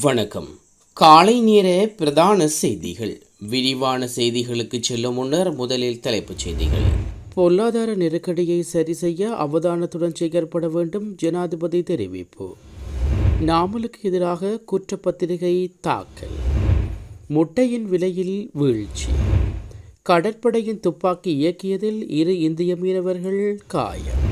வணக்கம். காலை நேர பிரதான செய்திகள். விரிவான செய்திகளுக்கு செல்லும் முன்னர் முதலில் தலைப்புச் செய்திகள். பொருளாதார நெருக்கடியை சரி செய்ய அவதானத்துடன் செயற்பட வேண்டும் ஜனாதிபதி தெரிவிப்பு. நாமலுக்கு எதிராக குற்றப்பத்திரிகை தாக்கல். முட்டையின் விலையில் வீழ்ச்சி. கடற்படையின் துப்பாக்கி இயக்கியதில் இரு இந்திய மீனவர்கள் காயம்.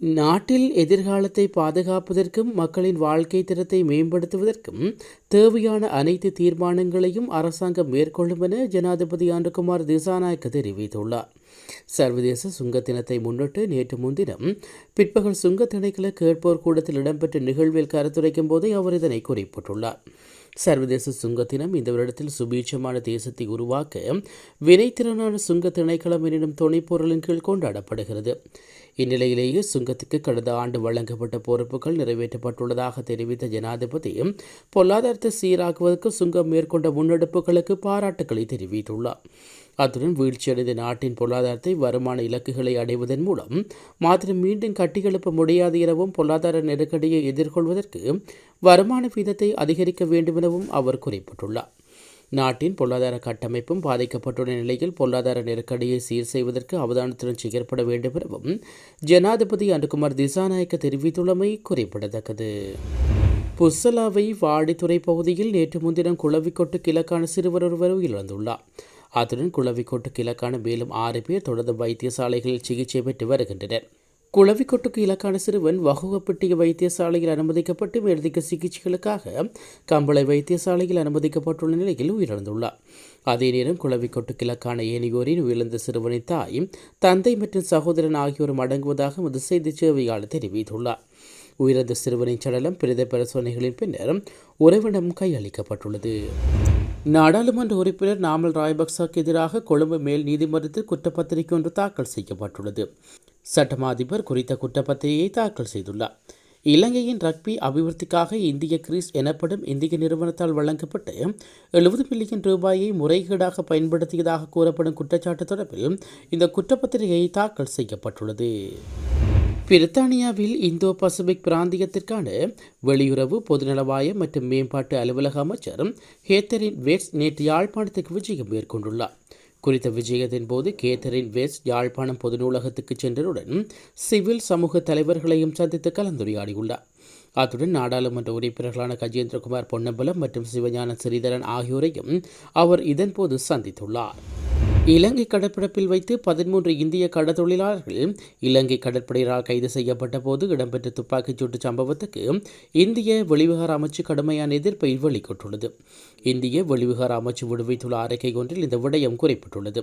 நாட்டில் எதிர்காலத்தை பாதுகாப்பதற்கும் மக்களின் வாழ்க்கை தரத்தை மேம்படுத்துவதற்கும் தேவையான அனைத்து தீர்மானங்களையும் அரசாங்கம் மேற்கொள்ளும் என ஜனாதிபதி ஆண்டுகுமார் திசாநாயக்க தெரிவித்துள்ளார். சர்வதேச சுங்க தினத்தை முன்னிட்டு நேற்று முன்தினம் பிற்பகல் சுங்க திணைக்கள கேட்போர் கூடத்தில் இடம்பெற்ற நிகழ்வில் கருத்துரைக்கும் போதே அவர் இதனை குறிப்பிட்டுள்ளார். சர்வதேச சுங்க தினம் இந்த வருடத்தில் சுபீட்சமான தேசத்தை உருவாக்க வினைத்திறனான சுங்க திணைக்களம் எனினும் துணைப்பொருளின் கீழ் கொண்டாடப்படுகிறது. இந்நிலையிலேயே சுங்கத்துக்கு கடந்த ஆண்டு வழங்கப்பட்ட பொறுப்புகள் நிறைவேற்றப்பட்டுள்ளதாக தெரிவித்த ஜனாதிபதி பொருளாதாரத்தை சீராக்குவதற்கு சுங்கம் மேற்கொண்ட முன்னெடுப்புகளுக்கு பாராட்டுக்களை தெரிவித்துள்ளார். அத்துடன் வீழ்ச்சியடைந்த நாட்டின் பொருளாதாரத்தை வருமான இலக்குகளை அடைவதன் மூலம் மாத்திரம் மீண்டும் கட்டியெழுப்ப முடியாது எனவும் பொருளாதார நெருக்கடியை எதிர்கொள்வதற்கு வருமான வீதத்தை அதிகரிக்க வேண்டுமெனவும் அவர் குறிப்பிட்டுள்ளார். நாட்டின் பொருளாதார கட்டமைப்பும் பாதிக்கப்பட்டுள்ள நிலையில் பொருளாதார நெருக்கடியை சீர் செய்வதற்கு அவதானத்துடன் செயற்பட வேண்டும் எனவும் ஜனாதிபதி அனுகுமார் திசாநாயக்க தெரிவித்துள்ளமை குறிப்பிடத்தக்கது. புஸ்ஸலாவை வாடித்துறை பகுதியில் நேற்று முன்தினம் குளவிக்கொட்டு கிழக்கான சிறுவர் ஒருவர் இழந்துள்ளார் அத்துடன் குளவிக்கொட்டு கிழக்கான மேலும் ஆறு பேர் தொடர்ந்து வைத்தியசாலைகளில் சிகிச்சை பெற்று வருகின்றனர். குளவிக்கொட்டுக்கு இலக்கான சிறுவன் வகுகப்பட்டிய வைத்தியசாலையில் அனுமதிக்கப்பட்டு மேலதிக சிகிச்சைகளுக்காக கம்பளை வைத்தியசாலையில் அனுமதிக்கப்பட்டுள்ள நிலையில் உயிரிழந்துள்ளார். அதே நேரம் குளவிக்கொட்டு கிழக்கான ஏனியோரின் உயிரிழந்த சிறுவனின் தாய் தந்தை மற்றும் சகோதரன் ஆகியோரும் அடங்குவதாக மது செய்தி சேவையாளர் தெரிவித்துள்ளார். உயிரிழந்த சிறுவனின் சடலம் பிரத பரிசோதனைகளின் பின்னர் உறவிடம் கையளிக்கப்பட்டுள்ளது. நாடாளுமன்ற உறுப்பினர் நாமல் ராயபக்சாக்கு எதிராக கொழும்பு மேல் நீதிமன்றத்தில் குற்றப்பத்திரிகை ஒன்று தாக்கல் செய்யப்பட்டுள்ளது. சட்டமா அதிபர் குறித்த குற்றப்பத்திரிகையை தாக்கல் செய்துள்ளார். இலங்கையின் ரக்பி அபிவிருத்திக்காக இந்திய கிரீஸ் எனப்படும் இந்திய நிறுவனத்தால் வழங்கப்பட்ட எழுபது மில்லியன் ரூபாயை முறைகேடாக பயன்படுத்தியதாக கூறப்படும் குற்றச்சாட்டு தொடர்பில் இந்த குற்றப்பத்திரிகை தாக்கல் செய்யப்பட்டுள்ளது. பிரித்தானியாவில் இந்தோ பசிபிக் பிராந்தியத்திற்கான வெளியுறவு பொதுநலவாய மற்றும் மேம்பாட்டு அலுவலக அமைச்சர் ஹேத்தரின் வேட்ஸ் நேற்று யாழ்ப்பாணத்துக்கு விஜயம் மேற்கொண்டுள்ளார். குறித்த விஜயத்தின் போது கேத்தரின் வெஸ்ட் யாழ்ப்பாணம் பொது நூலகத்துக்கு சென்றதுடன் சிவில் சமூக தலைவர்களையும் சந்தித்து கலந்துரையாடியுள்ளார். அத்துடன் நாடாளுமன்ற உறுப்பினர்களான கஜேந்திரகுமார் பொன்னம்பலம் மற்றும் சிவஞான ஸ்ரீதரன் ஆகியோரையும் அவர் இதன்போது சந்தித்துள்ளார். இலங்கை கடற்பரப்பில் வைத்து பதிமூன்று இந்திய கடற்தொழிலாளர்கள் இலங்கை கடற்படையினரால் கைது செய்யப்பட்ட போது இடம்பெற்ற துப்பாக்கிச் சூட்டு சம்பவத்துக்கு இந்திய வெளிவிகார அமைச்சு கடுமையான எதிர்ப்பை வெளிக்கொண்டுள்ளது. இந்திய வெளிவிகார அமைச்சு விடுவித்துள்ள அறிக்கை ஒன்றில் இந்த விடயம் குறிப்பிட்டுள்ளது.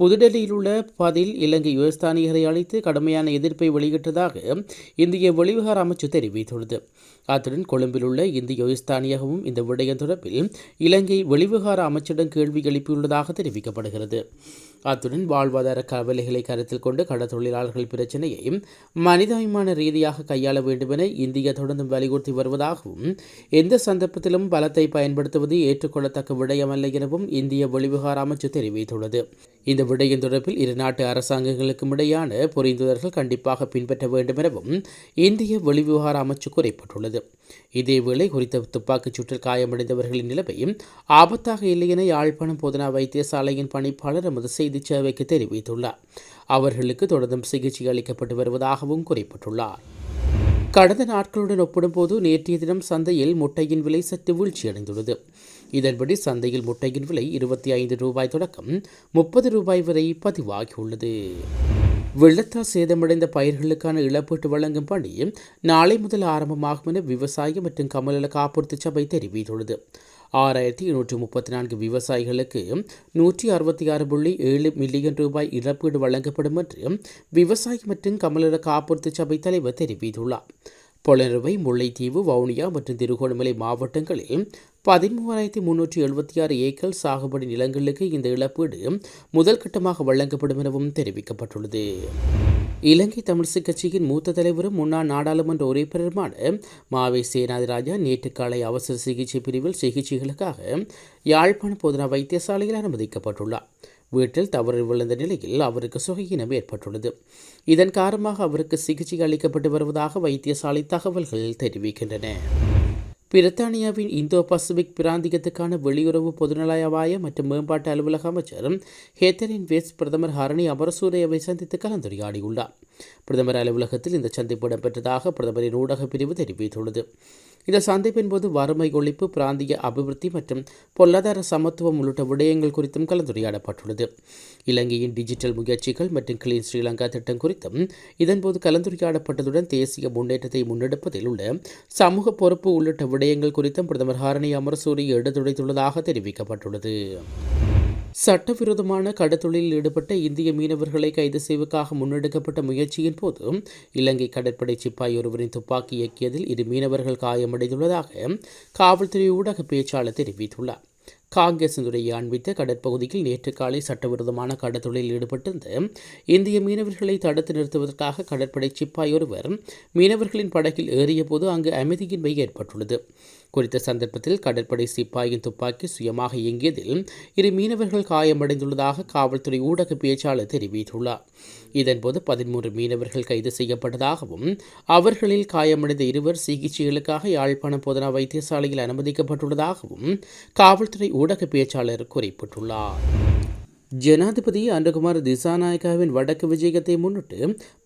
புதுடெல்லியில் உள்ள பதில் இலங்கை யுவஸ்தானியரை அழைத்து கடுமையான எதிர்ப்பை வெளியிட்டதாக இந்திய வெளிவிகார அமைச்சு தெரிவித்துள்ளது. அத்துடன் கொழும்பில் உள்ள இந்திய யுவஸ்தானியகமும் இந்த விடயம் தொடர்பில் இலங்கை வெளிவிகார அமைச்சிடம் கேள்வி எழுப்பியுள்ளதாக தெரிவிக்கப்படுகிறது. அத்துடன் வாழ்வாதார கவலைகளை கருத்தில் கொண்டு கடற்தொழிலாளர்கள் பிரச்சினையை மனிதாபிமான ரீதியாக கையாள வேண்டுமென இந்தியா தொடர்ந்து வலியுறுத்தி வருவதாகவும் எந்த சந்தர்ப்பத்திலும் பலத்தை பயன்படுத்துவது ஏற்றுக்கொள்ளத்தக்க விடயமல்ல எனவும் இந்திய வெளிவிகார அமைச்சு தெரிவித்துள்ளது. இந்த விடயம் தொடர்பில் இரு நாட்டு அரசாங்கங்களுக்கும் இடையான புரிந்துணர்வுகள் கண்டிப்பாக பின்பற்ற வேண்டும் எனவும் இந்திய வெளிவிவகார அமைச்சு குறிப்பிட்டுள்ளது. இதேவேளை குறித்த துப்பாக்கிச் சூட்டில் காயமடைந்தவர்களின் நிலைமையும் ஆபத்தாக இல்லை என யாழ்ப்பாணம் போதனா வைத்தியசாலையின் பணிப்பாளர் எமது செய்தி சேவைக்கு தெரிவித்துள்ளார். அவர்களுக்கு தொடர்ந்தும் சிகிச்சை அளிக்கப்பட்டு வருவதாகவும் குறிப்பிட்டுள்ளார். கடந்த நாட்களுடன் ஒப்பிடும்போது நேற்றைய தினம் சந்தையில் முட்டையின் விலை சற்று வீழ்ச்சியடைந்துள்ளது. இதன்படி சந்தையில் முட்டையின் விலை இருபத்தி ஐந்து ரூபாய் தொடக்கம் முப்பது ரூபாய் வரை பதிவாகியுள்ளது. வெள்ளத்தால் சேதமடைந்த பயிர்களுக்கான இழப்பீட்டு வழங்கும் பணி நாளை முதல் ஆரம்பமாகும் என விவசாய மற்றும் கமநல காப்புறுதி சபை தெரிவித்துள்ளது. ஆறாயிரத்தி இருநூற்றி முப்பத்தி நான்கு விவசாயிகளுக்கு நூற்றி அறுபத்தி ஆறு புள்ளி ஏழு மில்லியன் ரூபாய் இழப்பீடு வழங்கப்படும் என்று விவசாய மற்றும் கமநல காப்புறுதி சபை தலைவர் தெரிவித்துள்ளார். பொலனறுவை முல்லைத்தீவு வவுனியா மற்றும் திருகோணமலை மாவட்டங்களில் பதிமூவாயிரத்தி முன்னூற்றி எழுபத்தி ஆறு ஏக்கர் சாகுபடி நிலங்களுக்கு இந்த இழப்பீடு முதல் கட்டமாக வழங்கப்படும் எனவும் தெரிவிக்கப்பட்டுள்ளது. இலங்கை தமிழிசை கட்சியின் மூத்த தலைவரும் முன்னாள் நாடாளுமன்ற உறுப்பினருமான மாவை சேனாதிராஜா நேற்று காலை அவசர சிகிச்சை பிரிவில் சிகிச்சைகளுக்காக யாழ்ப்பாண போதனா வைத்தியசாலையில் அனுமதிக்கப்பட்டுள்ளார். வீட்டில் தவறு விழுந்த நிலையில் அவருக்கு சுகையினம் ஏற்பட்டுள்ளது. இதன் காரணமாக அவருக்கு சிகிச்சை அளிக்கப்பட்டு வருவதாக வைத்தியசாலை தகவல்கள் தெரிவிக்கின்றன. பிரித்தானியாவின் இந்தோ பசிபிக் பிராந்தியத்துக்கான வெளியுறவு பொதுநலவாய மற்றும் மேம்பாட்டு அலுவலக அமைச்சர் ஹேத்தரின் வேஸ் பிரதமர் ஹரணி அமரசூரையவை சந்தித்து கலந்துரையாடியுள்ளார். பிரதமர் அலுவலகத்தில் இந்த சந்திப்பு இடம்பெற்றதாக பிரதமரின் ஊடக பிரிவு தெரிவித்துள்ளது. இந்த சந்திப்பின் போது வறுமை ஒழிப்பு பிராந்திய அபிவிருத்தி மற்றும் பொருளாதார சமத்துவம் உள்ளிட்ட விடயங்கள் குறித்தும் கலந்துரையாடப்பட்டுள்ளது. இலங்கையின் டிஜிட்டல் முயற்சிகள் மற்றும் கிளீன் ஸ்ரீலங்கா திட்டம் குறித்தும் இதன்போது கலந்துரையாடப்பட்டதுடன் தேசிய முன்னேற்றத்தை முன்னெடுப்பதில் உள்ள சமூக பொறுப்பு உள்ளிட்ட விடயங்கள் குறித்தும் பிரதமர் ஹாரணி அமரசூரி எடுத்துரைத்துள்ளதாக தெரிவிக்கப்பட்டுள்ளது. சட்டவிரோதமான கடத்தொழிலில் ஈடுபட்ட இந்திய மீனவர்களை கைது செய்வதற்காக முன்னெடுக்கப்பட்ட முயற்சியின் போது இலங்கை கடற்படை சிப்பாய் ஒருவரின் துப்பாக்கி இயக்கியதில் இரு மீனவர்கள் காயமடைந்துள்ளதாக காவல்துறை ஊடக பேச்சாளர் தெரிவித்துள்ளார். காங்கேசந்துறையை அண்மித்த கடற்பகுதியில் நேற்று காலை சட்டவிரோதமான கடத்தொழிலில் ஈடுபட்டிருந்த இந்திய மீனவர்களை தடுத்து நிறுத்துவதற்காக கடற்படை சிப்பாய் ஒருவர் மீனவர்களின் படகில் ஏறியபோது அங்கு அமைதியின்மை ஏற்பட்டுள்ளது. குறித்த சந்தர்ப்பத்தில் கடற்படை சிப்பாயின் துப்பாக்கி சுயமாக இயங்கியதில் இரு மீனவர்கள் காயமடைந்துள்ளதாக காவல்துறை ஊடக பேச்சாளர் தெரிவித்துள்ளார். இதன்போது பதிமூன்று மீனவர்கள் கைது செய்யப்பட்டதாகவும் அவர்களில் காயமடைந்த இருவர் சிகிச்சைகளுக்காக யாழ்ப்பாண போதனா வைத்தியசாலையில் அனுமதிக்கப்பட்டுள்ளதாகவும் காவல்துறை ஊடக பேச்சாளர் குறிப்பிட்டுள்ளார். ஜனாதிபதி அன்றகுமார் திசாநாயக்காவின் வடக்கு விஜயத்தை முன்னிட்டு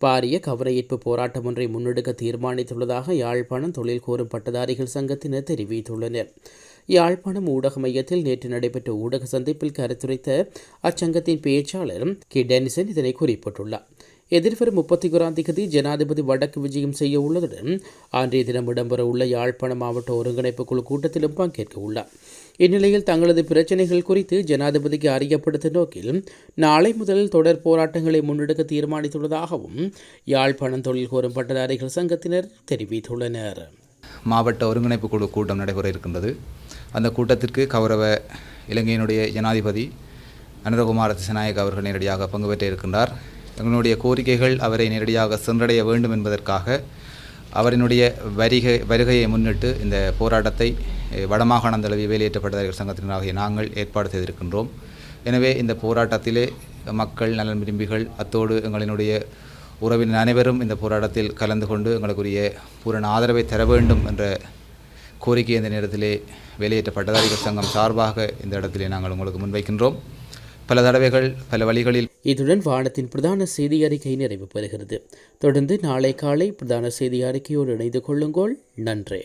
பாரிய கவரஈர்ப்பு போராட்டம் ஒன்றை முன்னெடுக்க தீர்மானித்துள்ளதாக யாழ்ப்பாணம் தொழில் கோரும் பட்டதாரிகள் சங்கத்தினர் தெரிவித்துள்ளனர். யாழ்ப்பாணம் ஊடக மையத்தில் நேற்று நடைபெற்ற ஊடக சந்திப்பில் கருத்துரைத்த அச்சங்கத்தின் பேச்சாளர் கே டெனிசன் இதனை குறிப்பிட்டுள்ளார். எதிர்வரும் முப்பத்தி ஓராம் தேதி ஜனாதிபதி வடக்கு விஜயம் செய்ய உள்ளதுடன் அன்றைய தினம் இடம்பெறவுள்ள உள்ள மாவட்ட ஒருங்கிணைப்பு குழு கூட்டத்திலும் பங்கேற்க உள்ளார். இந்நிலையில் தங்களது பிரச்சினைகள் குறித்து ஜனாதிபதிக்கு அறியப்படுத்தும் நோக்கில் நாளை முதல் தொடர் போராட்டங்களை முன்னெடுக்க தீர்மானித்துள்ளதாகவும் யாழ்ப்பாணம் தொழில் கோரும் பட்டதாரிகள் சங்கத்தினர் தெரிவித்துள்ளனர். மாவட்ட ஒருங்கிணைப்பு குழு கூட்டம் நடைபெற இருக்கின்றது. அந்த கூட்டத்திற்கு கௌரவ இலங்கையினுடைய ஜனாதிபதி அனுரகுமார திசநாயக் அவர்கள் நேரடியாக பங்கு பெற்ற இருக்கின்றார் தங்களுடைய கோரிக்கைகள் அவரை நேரடியாக சென்றடைய வேண்டும் என்பதற்காக அவரினுடைய வருகை வருகையை முன்னிட்டு இந்த போராட்டத்தை வடமாகாண வடமாகாணம் தழுவிய வேலையேற்றப்பட்டதாரிகள் சங்கத்தினராகிய நாங்கள் ஏற்பாடு செய்திருக்கின்றோம். எனவே இந்த போராட்டத்திலே மக்கள் நலன் விரும்பிகள் அத்தோடு எங்களினுடைய உறவினர் அனைவரும் இந்த போராட்டத்தில் கலந்து கொண்டு எங்களுக்குரிய பூரண ஆதரவை தர வேண்டும் என்ற கோரிக்கை இந்த நேரத்திலே வெளியேற்ற பட்டதாரிகள் சங்கம் சார்பாக இந்த இடத்திலே நாங்கள் உங்களுக்கு முன்வைக்கின்றோம். பல தடவைகள் பல வழிகளில் இதுடன் வானத்தின் பிரதான செய்தி அறிக்கை நிறைவு பெறுகிறது. தொடர்ந்து நாளை காலை பிரதான செய்தி அறிக்கையோடு இணைந்து கொள்ளுங்கள். நன்றி.